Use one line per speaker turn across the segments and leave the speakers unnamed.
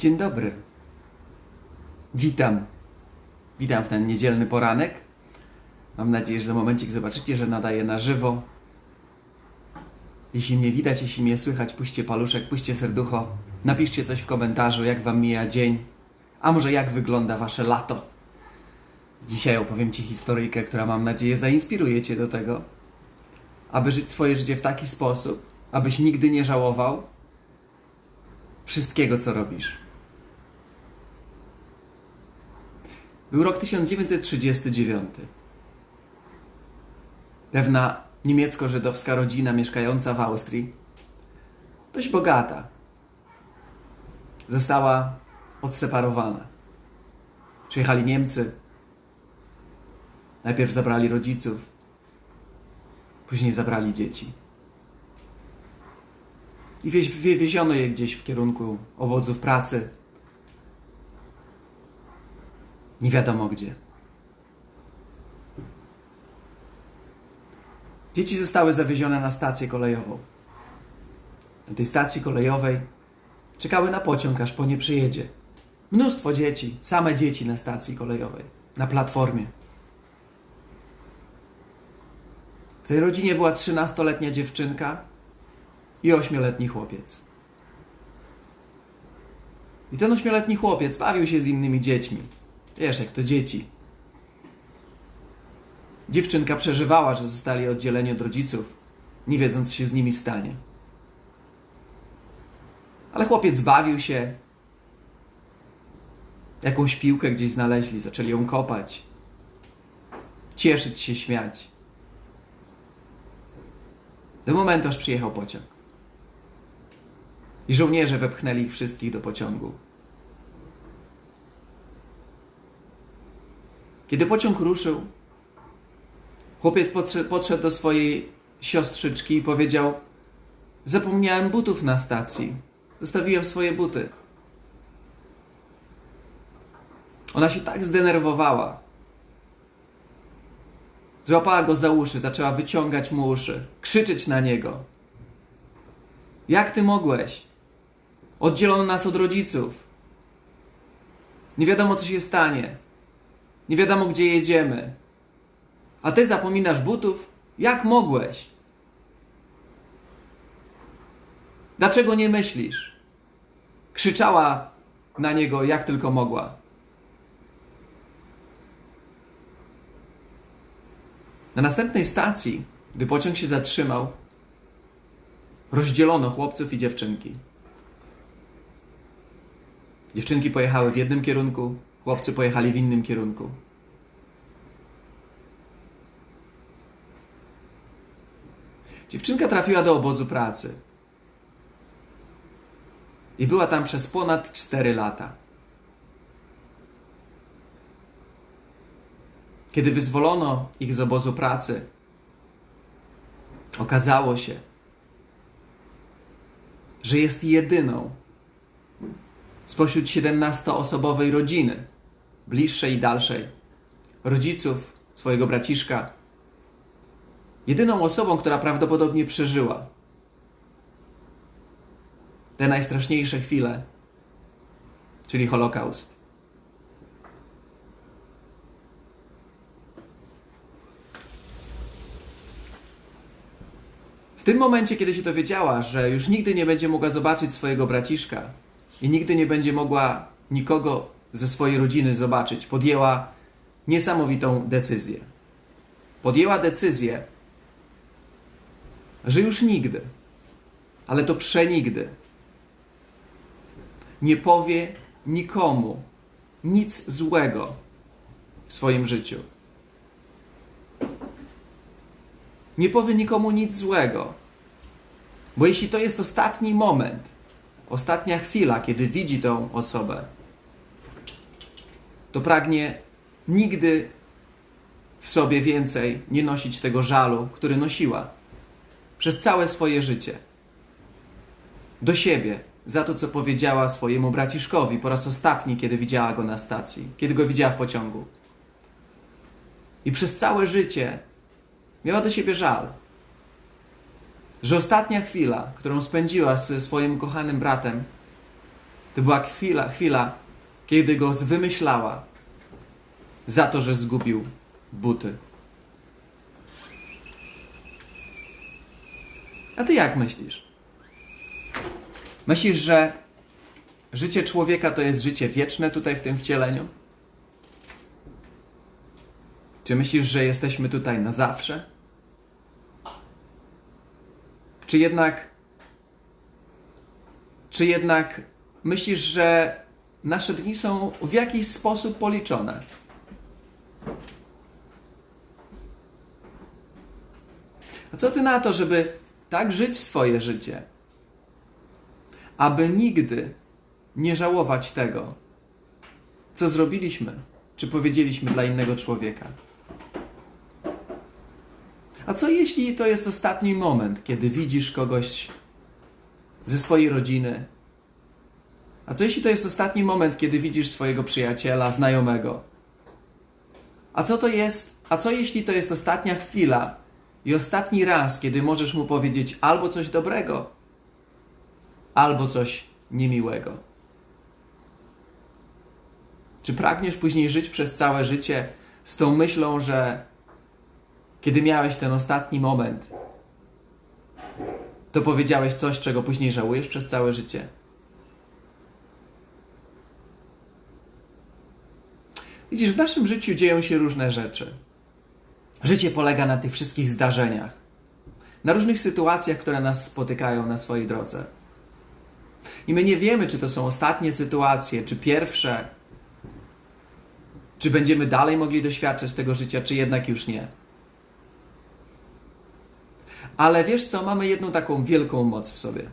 Dzień dobry. Witam. Witam w ten niedzielny poranek. Mam nadzieję, że za momencik zobaczycie, że nadaję na żywo. Jeśli mnie widać, jeśli mnie słychać, puśćcie paluszek, puśćcie serducho. Napiszcie coś w komentarzu, jak wam mija dzień, a może jak wygląda wasze lato. Dzisiaj opowiem ci historyjkę, która mam nadzieję zainspiruje cię do tego, aby żyć swoje życie w taki sposób, abyś nigdy nie żałował wszystkiego, co robisz. Był rok 1939. Pewna niemiecko-żydowska rodzina mieszkająca w Austrii, dość bogata, została odseparowana. Przyjechali Niemcy. Najpierw zabrali rodziców, później zabrali dzieci. I wieś- wie- wieziono je gdzieś w kierunku obozów pracy. Nie wiadomo gdzie. Dzieci zostały zawiezione na stację kolejową. Na tej stacji kolejowej czekały na pociąg, aż po nie przyjedzie. Mnóstwo dzieci, same dzieci na stacji kolejowej, na platformie. W tej rodzinie była 13-letnia dziewczynka i 8-letni chłopiec. I ten 8-letni chłopiec bawił się z innymi dziećmi. Wiesz, jak to dzieci. Dziewczynka przeżywała, że zostali oddzieleni od rodziców, nie wiedząc, co się z nimi stanie. Ale chłopiec bawił się. Jakąś piłkę gdzieś znaleźli, zaczęli ją kopać. Cieszyć się, śmiać. Do momentu, aż przyjechał pociąg. I żołnierze wepchnęli ich wszystkich do pociągu. Kiedy pociąg ruszył, chłopiec podszedł, do swojej siostrzyczki i powiedział: Zapomniałem butów na stacji. Zostawiłem swoje buty. Ona się tak zdenerwowała. Złapała go za uszy, zaczęła wyciągać mu uszy, krzyczeć na niego. Jak ty mogłeś? Oddzielono nas od rodziców. Nie wiadomo, co się stanie. Nie wiadomo, gdzie jedziemy. A ty zapominasz butów? Jak mogłeś? Dlaczego nie myślisz? Krzyczała na niego, jak tylko mogła. Na następnej stacji, gdy pociąg się zatrzymał, rozdzielono chłopców i dziewczynki. Dziewczynki pojechały w jednym kierunku, chłopcy pojechali w innym kierunku. Dziewczynka trafiła do obozu pracy i była tam przez ponad 4 lata. Kiedy wyzwolono ich z obozu pracy, okazało się, że jest jedyną spośród 17-osobowej rodziny, bliższej i dalszej, rodziców swojego braciszka, jedyną osobą, która prawdopodobnie przeżyła te najstraszniejsze chwile, czyli Holokaust. W tym momencie, kiedy się dowiedziała, że już nigdy nie będzie mogła zobaczyć swojego braciszka i nigdy nie będzie mogła nikogo ze swojej rodziny zobaczyć, podjęła niesamowitą decyzję. Podjęła decyzję, że już nigdy, ale to przenigdy, nie powie nikomu nic złego w swoim życiu. Nie powie nikomu nic złego. Bo jeśli to jest ostatni moment, ostatnia chwila, kiedy widzi tą osobę, to pragnie nigdy w sobie więcej nie nosić tego żalu, który nosiła przez całe swoje życie. Do siebie, za to, co powiedziała swojemu braciszkowi po raz ostatni, kiedy widziała go na stacji, kiedy go widziała w pociągu. I przez całe życie miała do siebie żal, że ostatnia chwila, którą spędziła ze swoim kochanym bratem, To była chwila, chwila, kiedy go wymyślała za to, że zgubił buty. A ty jak myślisz? Myślisz, że życie człowieka to jest życie wieczne tutaj w tym wcieleniu? Czy myślisz, że jesteśmy tutaj na zawsze? Czy jednak czy jednak myślisz, że nasze dni są w jakiś sposób policzone? A co ty na to, żeby tak żyć swoje życie, aby nigdy nie żałować tego, co zrobiliśmy, czy powiedzieliśmy dla innego człowieka? A co jeśli to jest ostatni moment, kiedy widzisz kogoś ze swojej rodziny? A co jeśli to jest ostatni moment, kiedy widzisz swojego przyjaciela, znajomego? A co to jest? A co jeśli to jest ostatnia chwila i ostatni raz, kiedy możesz mu powiedzieć albo coś dobrego, albo coś niemiłego? Czy pragniesz później żyć przez całe życie z tą myślą, że kiedy miałeś ten ostatni moment, to powiedziałeś coś, czego później żałujesz przez całe życie? Widzisz, w naszym życiu dzieją się różne rzeczy. Życie polega na tych wszystkich zdarzeniach, na różnych sytuacjach, które nas spotykają na swojej drodze. I my nie wiemy, czy to są ostatnie sytuacje, czy pierwsze, czy będziemy dalej mogli doświadczać tego życia, czy jednak już nie. Ale wiesz co, mamy jedną taką wielką moc w sobie.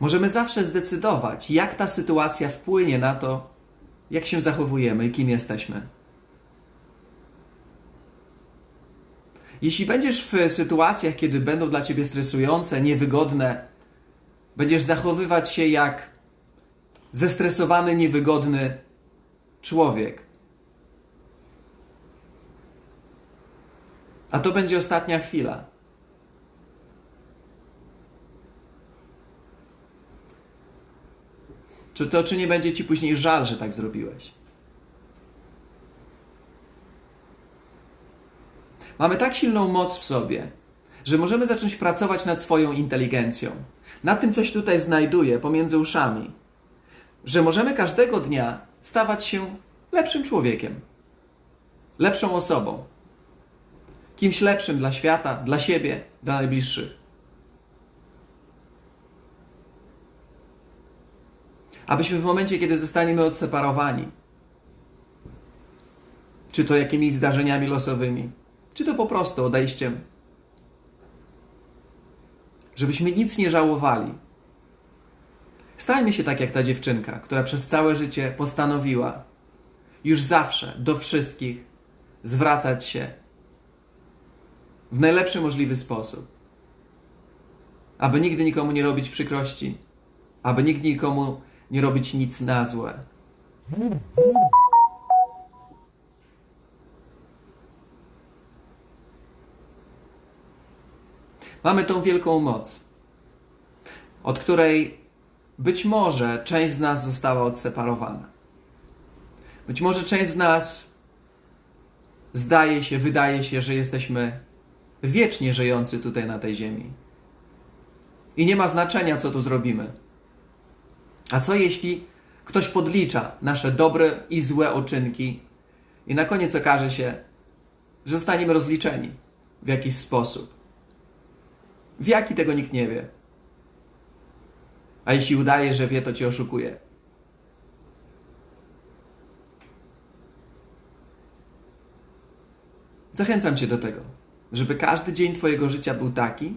Możemy zawsze zdecydować, jak ta sytuacja wpłynie na to, jak się zachowujemy i kim jesteśmy. Jeśli będziesz w sytuacjach, kiedy będą dla ciebie stresujące, niewygodne, będziesz zachowywać się jak zestresowany, niewygodny człowiek. A to będzie ostatnia chwila. Czy to, czy nie będzie ci później żal, że tak zrobiłeś? Mamy tak silną moc w sobie, że możemy zacząć pracować nad swoją inteligencją, nad tym, co się tutaj znajduje pomiędzy uszami, że możemy każdego dnia stawać się lepszym człowiekiem, lepszą osobą, kimś lepszym dla świata, dla siebie, dla najbliższych. Abyśmy w momencie, kiedy zostaniemy odseparowani, czy to jakimiś zdarzeniami losowymi, czy to po prostu odejściem, żebyśmy nic nie żałowali. Stajmy się tak jak ta dziewczynka, która przez całe życie postanowiła już zawsze do wszystkich zwracać się w najlepszy możliwy sposób. Aby nigdy nikomu nie robić przykrości, aby nigdy nikomu nie robić nic na złe. Mamy tą wielką moc, od której być może część z nas została odseparowana. Być może część z nas zdaje się, wydaje się, że jesteśmy wiecznie żyjący tutaj na tej ziemi. I nie ma znaczenia, co tu zrobimy. A co jeśli ktoś podlicza nasze dobre i złe uczynki i na koniec okaże się, że zostaniemy rozliczeni w jakiś sposób? W jaki tego nikt nie wie. A jeśli udaje, że wie, to cię oszukuje. Zachęcam cię do tego, żeby każdy dzień Twojego życia był taki,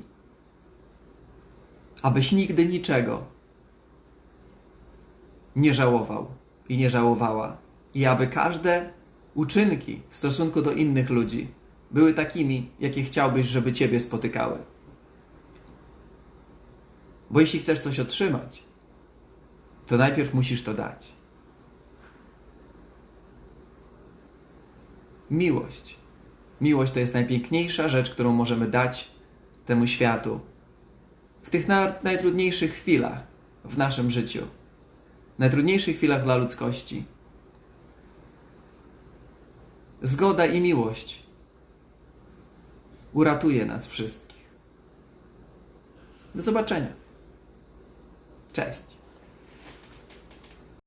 abyś nigdy niczego nie żałował i nie żałowała. I aby każde uczynki w stosunku do innych ludzi były takimi, jakie chciałbyś, żeby Ciebie spotykały. Bo jeśli chcesz coś otrzymać, to najpierw musisz to dać. Miłość. Miłość to jest najpiękniejsza rzecz, którą możemy dać temu światu w tych najtrudniejszych chwilach, w naszym życiu, najtrudniejszych chwilach dla ludzkości. Zgoda i miłość uratuje nas wszystkich. Do zobaczenia. Cześć.